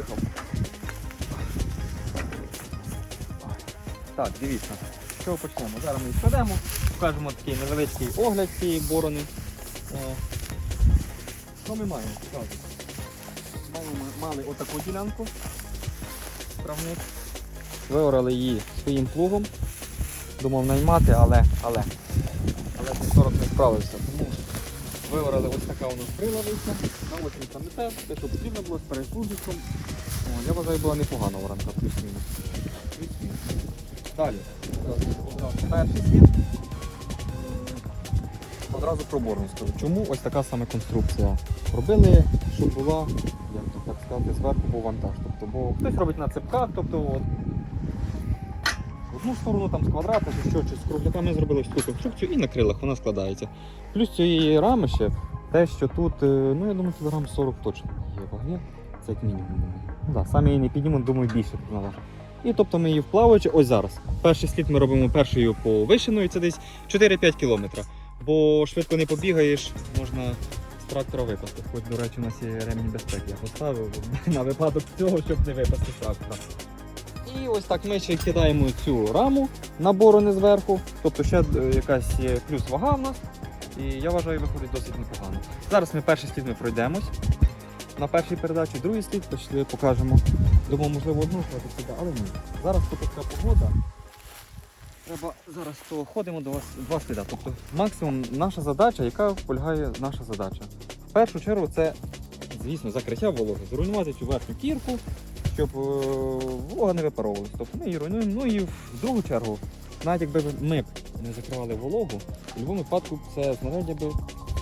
Одразу. Так, дивіться, чого почнемо? Зараз ми складемо, покажемо такий невеличкий огляд цієї борони. Е, Що ми маємо? Ми мали отаку ділянку. Травник. Виорали її своїм плугом. Думав наймати, але, але, але 40 не справився. Тому виорали ось така у нас вийшла. На 80 метр, те, що потрібно було з переслужником. Я вважаю, була непогана воронка, плюс-мінус. Далі. Перший слід. Одразу про борну скажу. Чому ось така саме конструкція? Робили, щоб була, як так сказати, зверху був вантаж. Тобто, бо хтось робить на цепках, тобто от, одну сторону там з квадрата, чи що, чи з кругляками зробили ось тут конструкцію і на крилах вона складається. Плюс цієї рами ще те, що тут, е, ну я думаю, кілограм 40 точно є ваги. Це як мінімум. Ну, да, саме її не піднімемо, думаю, більше тут. І тобто ми її вплаваючи, ось зараз. Перший слід ми робимо першою повишеною, це десь 4-5 кілометра. Бо швидко не побігаєш, можна з трактора випасти. Хоч, до речі, у нас є ремінь безпеки. Я поставив на випадок цього, щоб не випасти з трактора. І ось так ми ще кидаємо цю раму на борони зверху. Тобто ще е, якась є плюс вага в нас. І я вважаю, виходить досить непогано. Зараз ми перший слід ми пройдемось. На першій передачі, другий слід пішли, покажемо. Думаю, можливо, одну сюди, але ні. Зараз тут така погода. Треба зараз то ходимо до вас два сліда. Тобто максимум наша задача, яка полягає наша задача. В першу чергу це, звісно, закриття вологи. Зруйнувати цю верхню кірку, щоб е, волога не випаровувалася. Тобто ми її руйнуємо. Ну і в другу чергу, навіть якби ми не закривали вологу, в будь-якому випадку це знаряддя би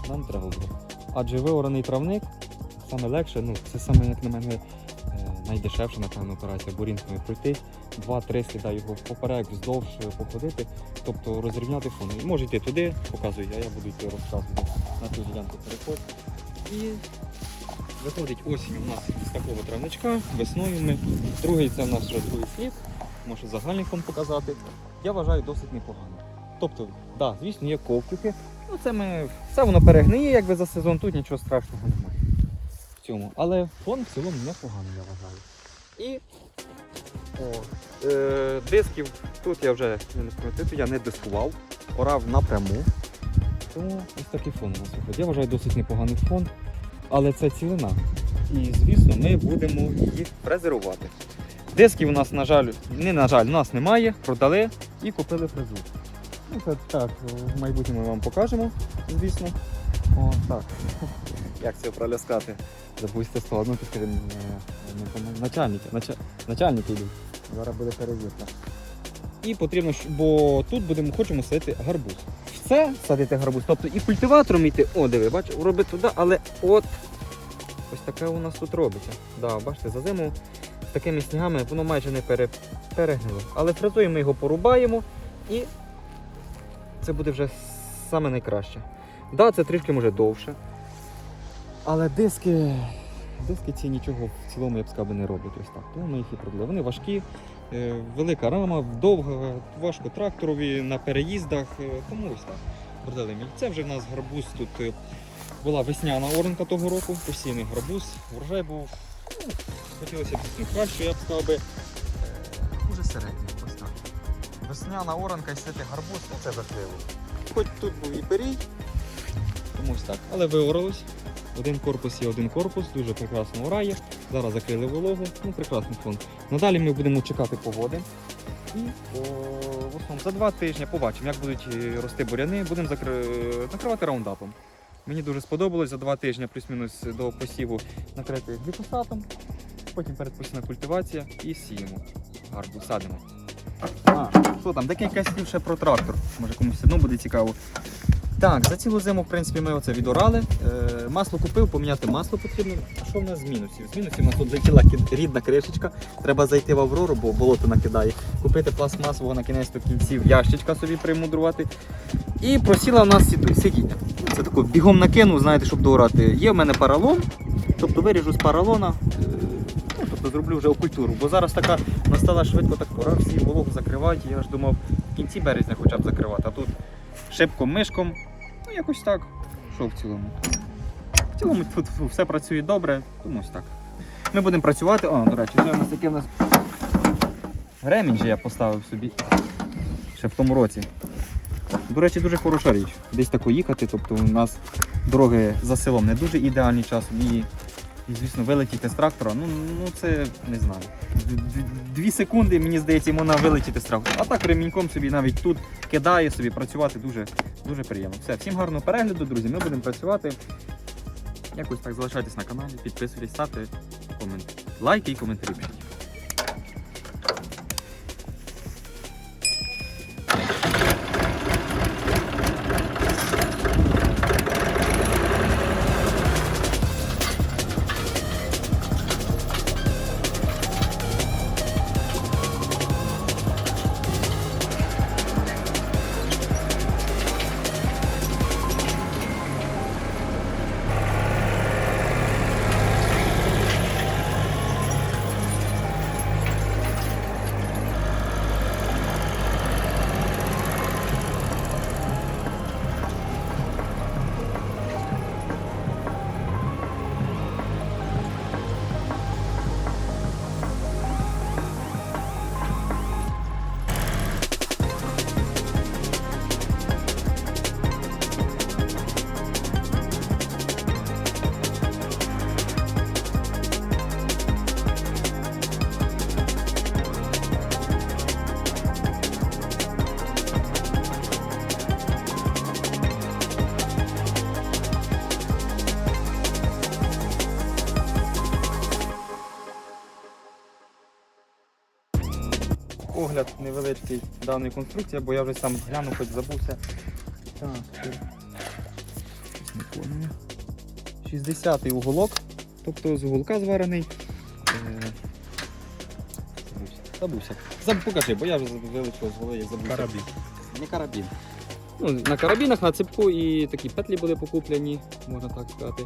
нам треба було. Адже виораний травник саме легше, ну це саме, як на мене, е, найдешевша, напевно, операція бурінками пройтись. Два-три сліда його поперек, вздовж е, походити, тобто розрівняти фон. Може йти туди, показую, а я буду йти розказувати на ту ділянку переход. І виходить осінь у нас з такого травничка, весною ми. Другий це в нас другий слід, можу загальний фон показати. Я вважаю досить непогано. Тобто, да, звісно, є ковтики. Ну це ми. Все воно перегниє, якби за сезон, тут нічого страшного немає. В цьому. Але фон в цілому непоганий, я вважаю. І о, е, дисків тут я вже не тут я не дискував, орав напряму. Тому ось такий фон у нас виходить. Я вважаю досить непоганий фон, але це цілина. І звісно, ми будемо їх фрезерувати. Дисків у нас, на жаль, не на жаль, у нас немає, продали і купили фрезу. Ну, це так, в майбутньому ми вам покажемо, звісно. О, так. Як це проляскати? Забудьте складно, не, не, пам'ятаю. начальники, нача- начальники йдуть. Зараз буде перевірка. І потрібно, бо тут будемо хочемо садити гарбуз. Все садити гарбуз. Тобто і культиватором йти, о, диви, бач, робить туди, але от ось таке у нас тут робиться. Да, бачите, за зиму з такими снігами воно майже не пере, перегнило. Але фрезою ми його порубаємо і це буде вже саме найкраще. Да, це трішки може довше. Але диски, диски ці нічого в цілому, я б сказав, не роблять ось так. Тому ми їх і продали. Вони важкі, велика рама, довга, важко тракторові на переїздах. е, Тому ось так. Продали. Це вже в нас гарбуз тут е, була весняна оранка того року, постійний гарбуз. Врожай був, ну, хотілося б краще, я б сказав би, е, дуже середній. Ось так. Весняна оранка і сити гарбуз, ну це жахливо. Хоч тут був і перій, тому ось так. Але виоралось. Один корпус є один корпус, дуже прекрасно орає. Зараз закрили вологу, ну прекрасний фон. Надалі ми будемо чекати погоди. І о, в основному за два тижні побачимо, як будуть е, рости буряни, будемо закри- накривати раундапом. Мені дуже сподобалось за два тижні плюс-мінус до посіву накрити гліфосатом, потім передпосівна культивація і сіємо. Гарбу садимо. А, що там, декілька слів ще про трактор. Може комусь одно буде цікаво. Так, за цілу зиму, в принципі, ми оце відорали. Е, масло купив, поміняти масло потрібно. А що в нас з мінусів? З мінусів у нас тут летіла рідна кришечка. Треба зайти в Аврору, бо болото накидає. Купити пластмасового на кінець до кінців ящичка собі примудрувати. І просіла в нас сидіння. Це тако бігом накинув, знаєте, щоб доорати. Є в мене паралон, тобто виріжу з паралона. е, Ну, тобто зроблю вже окультуру, бо зараз така настала швидко, так пора всі вологу закривають. Я ж думав в кінці березня хоча б закривати, а тут шибком мишком. Ну якось так. Що в цілому. В цілому тут все працює добре, тому ось так. Ми будемо працювати. О, до речі, у нас таке у нас ремінь же я поставив собі ще в тому році. До речі, дуже хороша річ. Десь тако їхати, тобто у нас дороги за селом не дуже ідеальні часом. І, і звісно, вилетіти з трактора, ну, ну це не знаю. Дві секунди, мені здається, можна вилетіти з трактора. А так реміньком собі навіть тут кидає собі працювати дуже, дуже приємно. Все, всім гарного перегляду, друзі. Ми будемо працювати. Якось так залишайтесь на каналі, підписуйтесь, ставте комент... лайки і коментарі. Огляд невеличкий даної конструкції, бо я вже сам глянув, хоч забувся. Так, це- щось не пам'ятаю. 60-й уголок, тобто з уголка зварений. Е, Забувся. Забувся. Заб, покажи, бо я вже вилучив з голови, я забувся. Карабін. Не карабін. Ну, на карабінах, на ципку і такі петлі були покуплені, можна так сказати.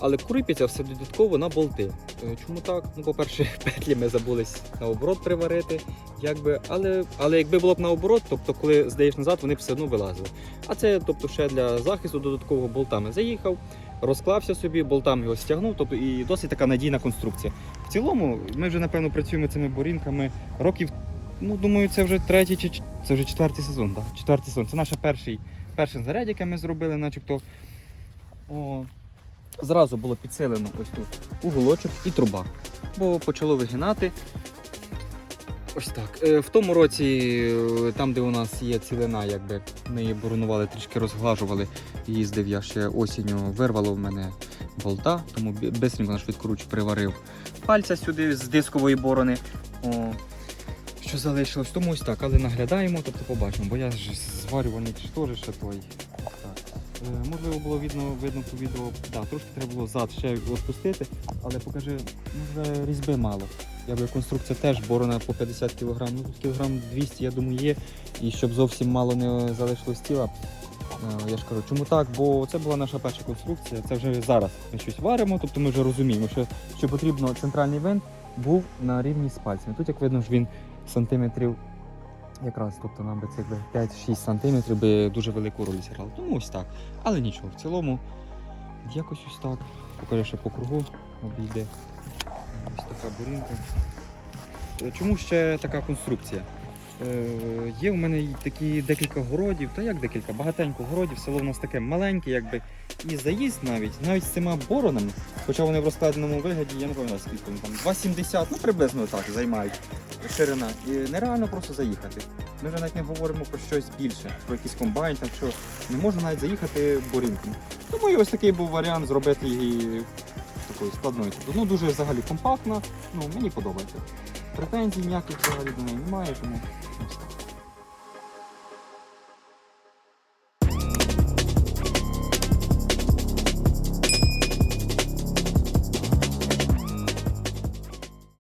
Але кріпиться все додатково на болти. Е, Чому так? Ну, по-перше, петлі ми забулись наоборот приварити, якби, але, але якби було б наоборот, тобто коли здаєш назад, вони б все одно вилазили. А це тобто, ще для захисту додаткового болтами заїхав, розклався собі, болтами його стягнув, тобто і досить така надійна конструкція. В цілому, ми вже напевно працюємо цими борінками років. Ну, думаю, це вже третій чи це вже четвертий сезон. Так? Четвертий сезон. Це наш перший, перший заряд, який ми зробили, начебто. О, зразу було підсилено ось тут уголочок і труба. Бо почало вигинати. Ось так. Е, В тому році, е, там, де у нас є цілина, якби ми її боронували, трішки розглажували. Їздив я ще осінню, вирвало в мене болта, тому бистренько наш відкруч приварив пальця сюди з дискової борони. О, що залишилось, тому ось так, але наглядаємо, тобто побачимо, бо я ж зварюваний чи теж ще той. Е, можливо, було видно, видно по відео, да, трошки треба було зад ще розпустити, але покажи, вже різьби мало. Якби конструкція теж борона по 50 кг, ну кілограм 200, я думаю, є. І щоб зовсім мало не залишилось тіла. е, Я ж кажу, чому так? Бо це була наша перша конструкція. Це вже зараз ми щось варимо, тобто ми вже розуміємо, що, що потрібно центральний винт був на рівні з пальцями. Тут, як видно, ж він сантиметрів якраз, тобто нам би би 5-6 сантиметрів би дуже велику роль зіграло. Тому ось так. Але нічого, в цілому якось ось так. Покажу ще по кругу обійде. Ось така бурінка. Е, Чому ще така конструкція? Е, є у мене такі декілька городів, та як декілька, багатенько городів, село в нас таке маленьке, якби і заїзд навіть, навіть з цими боронами, хоча вони в розкладеному вигляді, я не пам'ятаю скільки вони там, 2,70, ну приблизно так займають ширина. І нереально просто заїхати. Ми вже навіть не говоримо про щось більше, про якийсь комбайн, там що не можна навіть заїхати борінком. Тому і ось такий був варіант зробити її такою складною. Тобто, ну дуже взагалі компактна, ну мені подобається. Претензій ніяких взагалі до неї немає, тому.